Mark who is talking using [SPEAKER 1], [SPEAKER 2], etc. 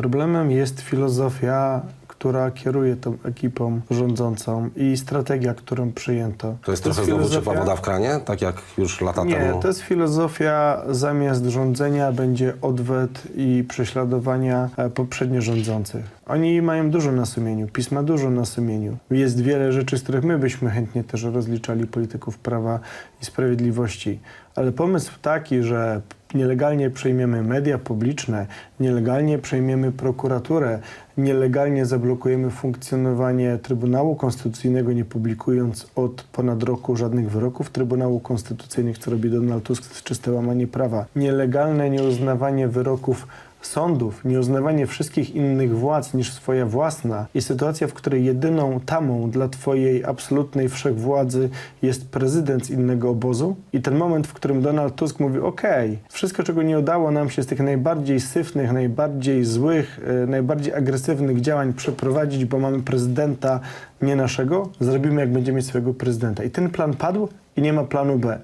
[SPEAKER 1] Problemem jest filozofia, która kieruje tą ekipą rządzącą i strategia, którą przyjęto.
[SPEAKER 2] To jest trochę znowu czypa woda w kranie, tak jak już lata
[SPEAKER 1] Nie,
[SPEAKER 2] temu.
[SPEAKER 1] to jest filozofia, zamiast rządzenia będzie odwet i prześladowania e, poprzednio rządzących. Oni mają dużo na sumieniu, PiS ma dużo na sumieniu. Jest wiele rzeczy, z których my byśmy chętnie też rozliczali polityków Prawa i Sprawiedliwości. Ale pomysł taki, że nielegalnie przejmiemy media publiczne, nielegalnie przejmiemy prokuraturę, nielegalnie zablokujemy funkcjonowanie Trybunału Konstytucyjnego, nie publikując od ponad roku żadnych wyroków Trybunału Konstytucyjnych, co robi Donald Tusk, to czyste łamanie prawa. Nielegalne nieuznawanie wyroków sądów, nieuznawanie wszystkich innych władz niż swoja własna i sytuacja, w której jedyną tamą dla twojej absolutnej wszechwładzy jest prezydent z innego obozu i ten moment, w którym Donald Tusk mówi okej, wszystko czego nie udało nam się z tych najbardziej syfnych, najbardziej złych, e, najbardziej agresywnych działań przeprowadzić, bo mamy prezydenta nie naszego, zrobimy jak będziemy mieć swojego prezydenta. I ten plan padł i nie ma planu B.